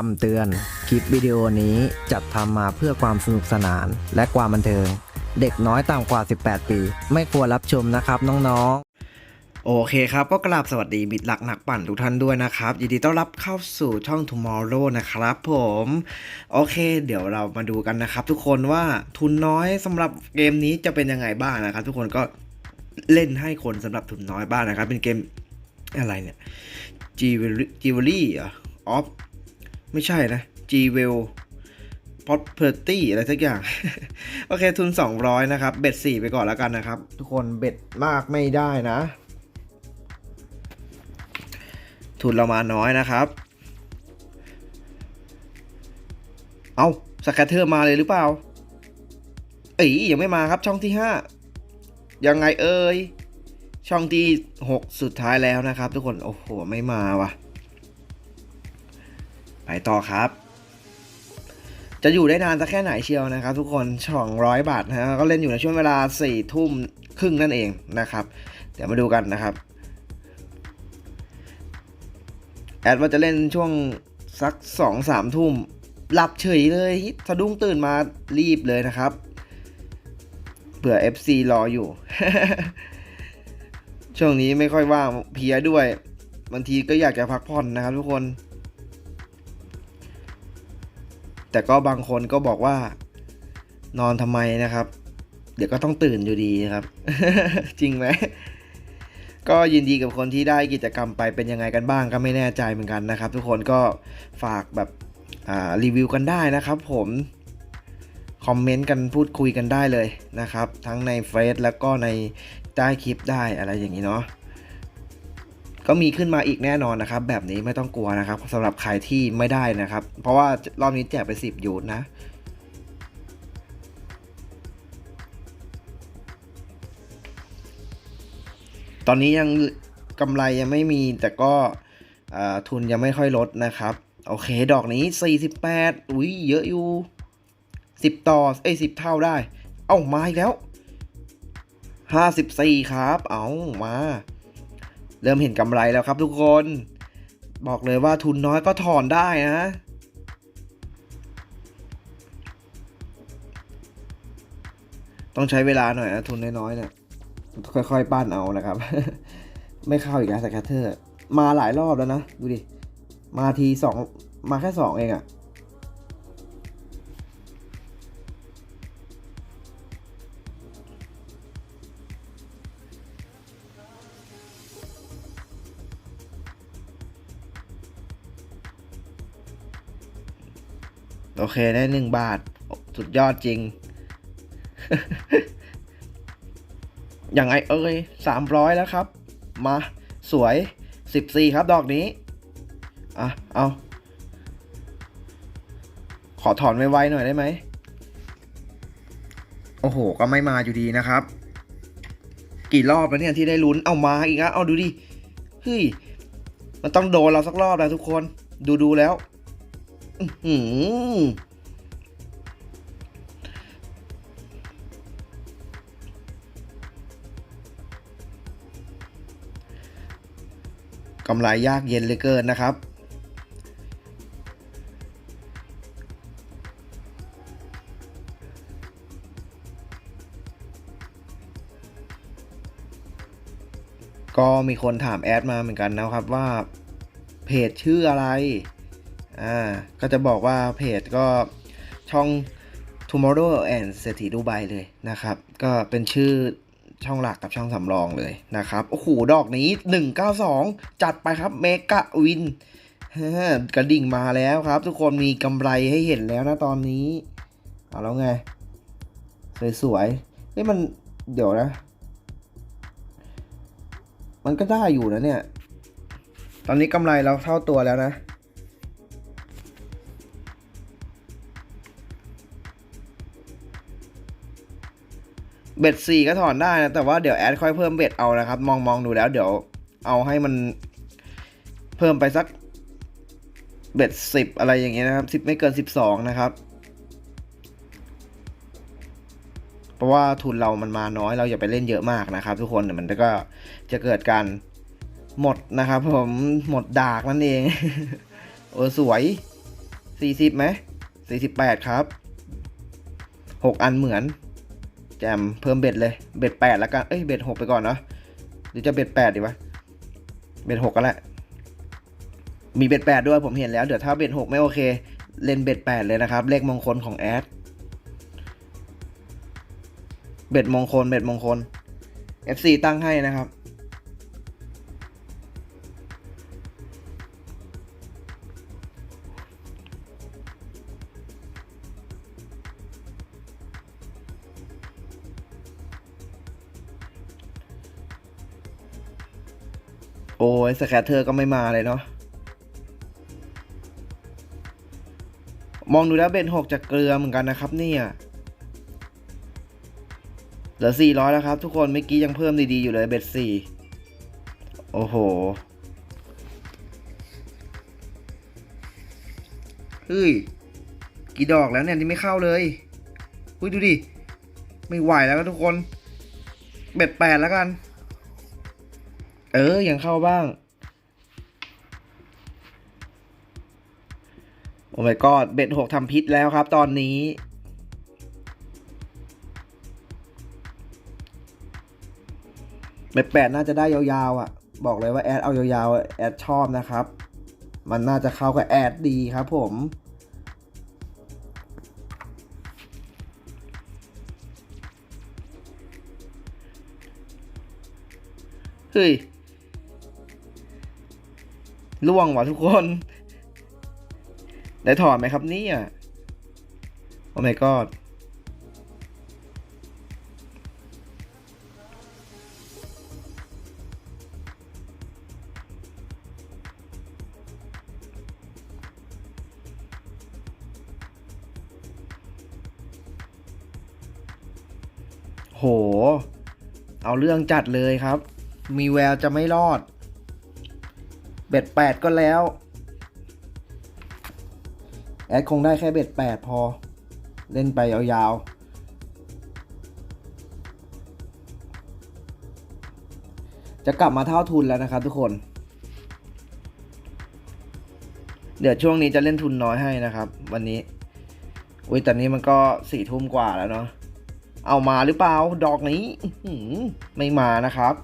คำเตือน คลิปวิดีโอนี้จัดทำมาเพื่อความสนุกสนานและความบันเทิง เด็กน้อยต่ำกว่า 18 ปี ไม่ควรรับชมนะครับน้องๆ โอเคครับก็กราบสวัสดีมิตรหลักนักปั่นทุกท่านด้วยนะครับ ยินดีต้อนรับเข้าสู่ช่อง Tomorrow นะครับผม โอเค เดี๋ยวเรามาดูกันนะครับ ทุกคนว่าทุนน้อยสำหรับเกมนี้จะเป็นยังไงบ้างนะครับ ทุกคนก็เล่นให้คนสำหรับทุนน้อยบ้างนะครับ เป็นเกมอะไรเนี่ย g w e l g w e l r y อ่ออฟ ไม่ใช่นะ g w e l property อะไรสักอย่าง โอเคทุน 200 นะครับ เบ็ด 4 ไปก่อนแล้วกันนะครับ ทุกคนเบ็ดมากไม่ได้นะ ทุนเรามาน้อยนะครับ เอาสแคตเทอร์มาเลยหรือเปล่าเอ้ยยังไม่มาครับช่องที่ 5 ยังไงเอ่ยช่องที่ 6 สุดท้ายแล้วนะครับ ทุกคน โอ้โห ไม่มาว่ะ ไปต่อครับ จะอยู่ได้นานสักแค่ไหนเชียวนะครับ ทุกคนช่องร้อยบาทนะก็เล่นอยู่ในช่วงเวลา4ทุ่มครึ่งนั่นเองนะครับ เดี๋ยวมาดูกันนะครับ แอดว่าจะเล่นช่วงสักสองสามทุ่มหลับเฉยเลยสะดุ้งตื่นมารีบเลยนะครับเผื่อ FC รออยู่ ช่วงนี้ไม่ค่อยว่างเพียด้วยบางทีก็อยากจะพักผ่อนนะครับทุกคน แต่ก็บางคนก็บอกว่านอนทำไมนะครับ เดี๋ยวก็ต้องตื่นอยู่ดีครับ จริงไหมก็ยินดีกับคนที่ได้กิจกรรมไปเป็นยังไงกันบ้างก็ไม่แน่ใจเหมือนกันนะครับ ทุกคนก็ฝากแบบรีวิวกันได้นะครับ ผมคอมเมนต์กันพูดคุยกันได้เลยนะครับ ทั้งในเฟซแล้วก็ในใต้คลิปได้อะไรอย่างนี้เนาะ ก็มีขึ้นมาอีกแน่นอนนะครับ แบบนี้ไม่ต้องกลัวนะครับสำหรับใครที่ไม่ได้นะครับ เพราะว่ารอบนี้แจกไป 10 ยูนนะตอนนี้ยังกำไรยังไม่มีแต่ก็ทุนยังไม่ค่อยลดนะครับ โอเค ดอกนี้ 48 อุ้ยเยอะอยู่ 10 ต่อเอ้ย10 เท่าได้ เอ้า มาอีกแล้ว 54 ครับ เอามา เริ่มเห็นกำไรแล้วครับทุกคน บอกเลยว่าทุนน้อยก็ถอนได้นะต้องใช้เวลาหน่อยนะทุนน้อยๆเนี่ยค่อยๆ ปั้นเอานะครับ ไม่เข้าอีกแล้วสแคตเตอร์ มาหลายรอบแล้วนะ ดูดิ มาทีสองมาแค่สองเองอะ อเคได้หนึ่งบาท สุดยอดจริง อย่างไงเอ้ยสามร้อยแล้วครับ มาสวยสิบสี่ครับดอกนี้ อะ เอา ขอถอนไวๆหน่อยได้ไหม โอ้โห ก็ไม่มาอยู่ดีนะครับ กี่รอบแล้วเนี่ยที่ได้ลุ้น เอามาอีกแล้วเอาดูดิ เฮ้ย มันต้องโดนเราสักรอบแล้วทุกคน ดูดูๆแล้ว กำไรยากเย็นเลือเกินนะครับ ก็มีคนถามแอดมาเหมือนกันนะครับว่า เพจชื่ออะไร อ่าก็จะบอกว่าเพจก็ช่อง Tomorrow and เศรษฐีดูไบเลยนะครับ ก็เป็นชื่อช่องหลักกับช่องสำรองเลยนะครับ โอ้โห ดอกนี้ 192 จัดไปครับเมกะวินกระดิ่งมาแล้วครับ ทุกคนมีกำไรให้เห็นแล้วนะตอนนี้ เอาแล้วไง สวยๆเฮ้ยมันเดี๋ยวนะ มันก็ได้อยู่นะเนี่ย ตอนนี้กำไรเราเท่าตัวแล้วนะ เบ็ดสี่ก็ถอนได้นะ แต่ว่าเดี๋ยวแอดค่อยเพิ่มเบ็ดเอานะครับ มองมองดูแล้ว เดี๋ยวเอาให้มันเพิ่มไปสักเบ็ดสิบอะไรอย่างเงี้ยนะครับสิบไม่เกินสิบสองนะครับ เพราะว่าทุนเรามันมาน้อยเราอย่าไปเล่นเยอะมากนะครับ ทุกคนเดี๋ยวมันก็จะเกิดการหมดนะครับ ผมหมดดากนั่นเอง เออสวยสี่สิบไหมสี่สิบแปดครับหกอันเหมือน แจมเพิ่มเบ็ดเลย เบ็ดแปดแล้วกัน เอ้ย เบ็ดหกไปก่อนเนาะหรือจะเบ็ดแปดดีวะ เบ็ดหกก็แหละ มีเบ็ดแปดด้วยผมเห็นแล้ว เดี๋ยวถ้าเบ็ดหกไม่โอเค เล่นเบ็ดแปดเลยนะครับ เลขมงคลของแอด เบ็ดมงคล เบ็ดมงคล FC ตั้งให้นะครับ อ้ยสแคตเตอร์ก็ไม่มาเลยเนาะมองดูแล้วเบนหกจะเกลือเหมือนกันนะครับเนี่ยเหลือสี่ร้อยแล้วครับ ทุกคนเมื่อกี้ยังเพิ่มดี ๆ อยู่เลยเบ็ดสี่โอ้โห เฮ้ย กี่ดอกแล้วเนี่ยที่ไม่เข้าเลยอุ้ยดูดิ ไม่ไหวแล้วทุกคน เบ็ดแปดแล้วกัน เออ ยังเข้าบ้าง โอ้ my god เบ็ดหกทำพิษแล้วครับตอนนี้ เบ็ดแปดน่าจะได้ยาวๆอะ บอกเลยว่าแอดเอายาวๆ แอดชอบนะครับ มันน่าจะเข้ากับแอดดีครับผมเฮ้ย ล่วงว่ะทุกคน ได้ถอดไหมครับนี่ยโอ้ my god โห เอาเรื่องจัดเลยครับ มีแววจะไม่รอด บ็ดแปดก็แล้ว แอดคงได้แค่เบ็ดแปดพอ เล่นไปยาวๆ จะกลับมาเท่าทุนแล้วนะครับทุกคน เดี๋ยวช่วงนี้จะเล่นทุนน้อยให้นะครับ วันนี้ อุ้ยแตอนนี้มันก็สี่ทุ่มกว่าแล้วเนาะ เอามาหรือเปล่า ดอกนี้ ไม่มานะครับ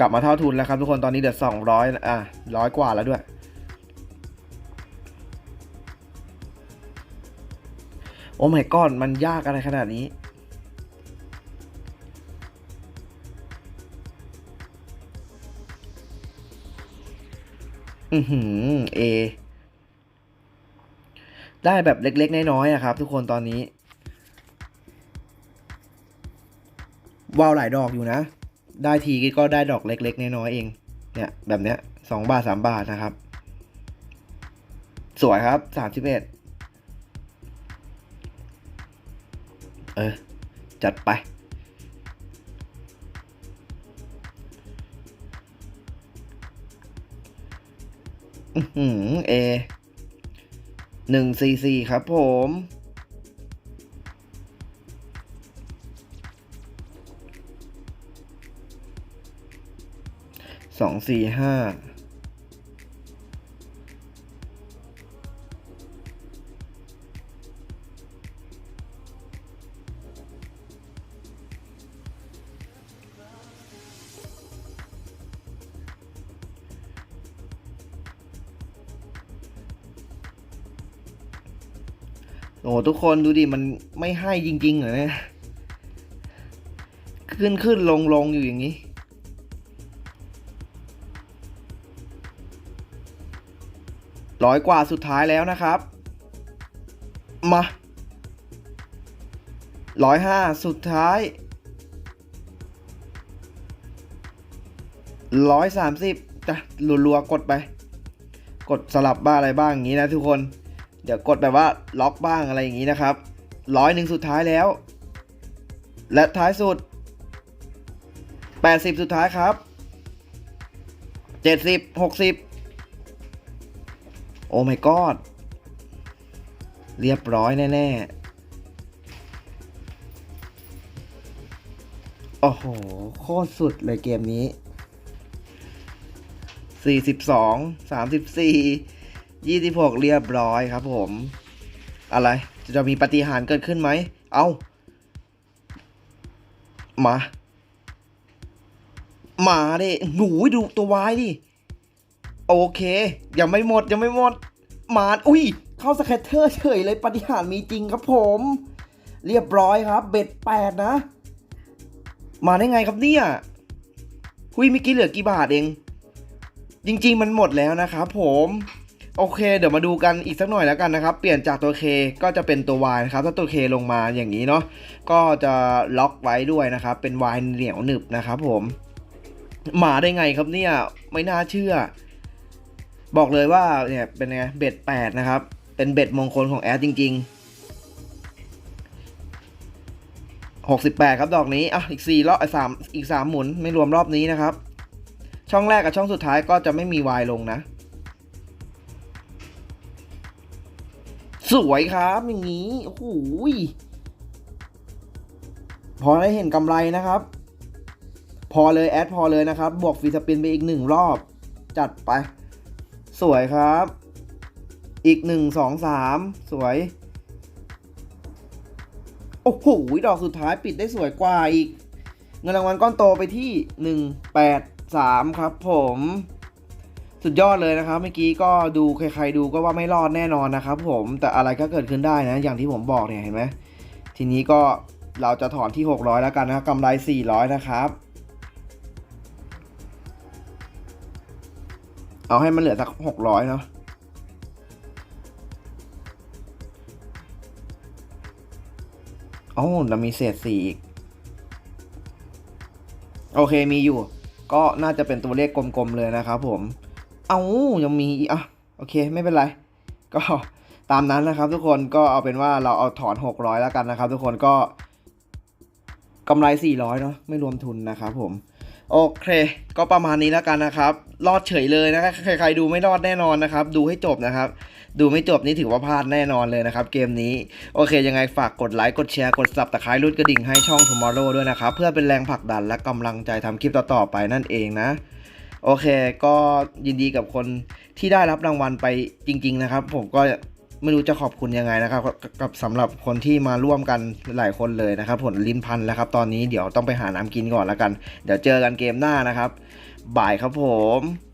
กลับมาเท่าทุนแล้วครับทุกคนตอนนี้เดือดสองร้อยอะร้อยกว่าแล้วด้วย โอ้ my god มันยากอะไรขนาดนี้ อือหือเอ ได้แบบเล็ก ๆ น้อยๆอะครับ ทุกคนตอนนี้วาวหลายดอกอยู่นะ ได้ทีก็ได้ดอกเล็ก ๆ น้อยๆเอง เนี่ยแบบเนี้ยสองบาทสามบาทนะครับ สวยครับสามสิบเอ็ดเออ จัดไป อือหือเอหนึ่งสี่สี่ครับผม สองสี่ห้าโอ้ทุกคนดูดิ มันไม่ให้จริงๆเหรอเนี่ย ขึ้นขึ้นลงลงอยู่อย่างนี้ ร้อยกว่าสุดท้ายแล้วนะครับ มาร้อยห้าสุดท้ายร้อยสามสิบจ้ะรัวๆกดไป กดสลับบ้างอะไรบ้างอย่างนี้นะทุกคน เดี๋ยวกดแบบว่าล็อกบ้างอะไรอย่างนี้นะครับร้อยหนึ่งสุดท้ายแล้ว และท้ายสุด 80 สุดท้ายครับ 70 60 โอ้ my god เรียบร้อยแน่ๆ โอ้โห โคตรสุดเลยเกมนี้สี่สิบสองสามสิบสี่ยี่สิบหกเรียบร้อยครับผม อะไร จะมีปฏิหารเกิดขึ้นไหม เอามา มาดิหนูดูตัววายดิ โอเค ยังไม่หมดยังไม่หมด มาอุ้ย เข้าสแคตเตอร์เฉยเลยปฏิหารมีจริงครับผม เรียบร้อยครับ เบ็ดแปดนะ มาได้ไงครับเนี่ยหุ้ยเมื่อกี้เหลือกี่บาทเอง จริง ๆ มันหมดแล้วนะครับผมโอเค เดี๋ยวมาดูกันอีกสักหน่อยแล้วกันนะครับ เปลี่ยนจากตัว K ก็จะเป็นตัว Y นะครับ ถ้าตัว K ลงมาอย่างนี้เนาะ ก็จะล็อกไว้ด้วยนะครับ เป็น Y เหนียวหนึบนะครับผม มาได้ไงครับเนี่ย ไม่น่าเชื่อ บอกเลยว่าเนี่ยเป็นไงเบ็ดแปดนะครับ เป็นเบ็ดมงคลของแอดจริง ๆ 68 ครับดอกนี้อะอีก4รอบอ้สามอีก 3 หมุนไม่รวมรอบนี้นะครับ ช่องแรกกับช่องสุดท้ายก็จะไม่มีวายลงนะ สวยครับอย่างนี้โอ้โหยพอได้เห็นกำไรนะครับ พอเลยแอดพอเลยนะครับ บวกฟรีสปินไปอีกหนึ่งรอบ จัดไป สวยครับ อีกหนึ่งสองสามสวย โอ้โหดอกสุดท้ายปิดได้สวยกว่าอีก เงินรางวัลก้อนโตไปที่หนึ่งแปดสามครับผมสุดยอดเลยนะครับ เมื่อกี้ก็ดูใครๆดูก็ว่าไม่รอดแน่นอนนะครับ ผมแต่อะไรก็เกิดขึ้นได้นะ อย่างที่ผมบอกเนี่ยเห็นไหมทีนี้ก็เราจะถอนที่ 600 แล้วกันนะกำไร 400 นะครับ เอาให้มันเหลือสัก600เนาะโอ้เรามีเศษสี่อีก โอเคมีอยู่ ก็น่าจะเป็นตัวเลขกลมๆเลยนะครับผม เอายังมีอะ โอเค ไม่เป็นไร ก็ตามนั้นนะครับทุกคนก็เอาเป็นว่าเราเอาถอน 600 แล้วกันนะครับ ทุกคนก็กำไร 400เนาะไม่รวมทุนนะครับผม โอเค ก็ประมาณนี้แล้วกันนะครับ รอดเฉยเลยนะครับใครๆดูไม่รอดแน่นอนนะครับ ดูให้จบนะครับ ดูไม่จบนี่ถือว่าพลาดแน่นอนเลยนะครับ เกมนี้ โอเค ยังไงฝากกดไลค์ กดแชร์ กดซับตะไคร้รุดกระดิ่งให้ช่อง Tomorrow ด้วยนะครับ เพื่อเป็นแรงผลักดันและกำลังใจทำคลิปต่อๆไปนั่นเองนะ โอเค ก็ยินดีกับคนที่ได้รับรางวัลไปจริง ๆ นะครับ ผมก็ ไม่รู้จะขอบคุณยังไงนะครับกับสำหรับคนที่มาร่วมกันหลายคนเลยนะครับผลลิ้นพันแล้วครับ ตอนนี้เดี๋ยวต้องไปหาน้ำกินก่อนแล้วกัน เดี๋ยวเจอกันเกมหน้านะครับ บ่ายครับผม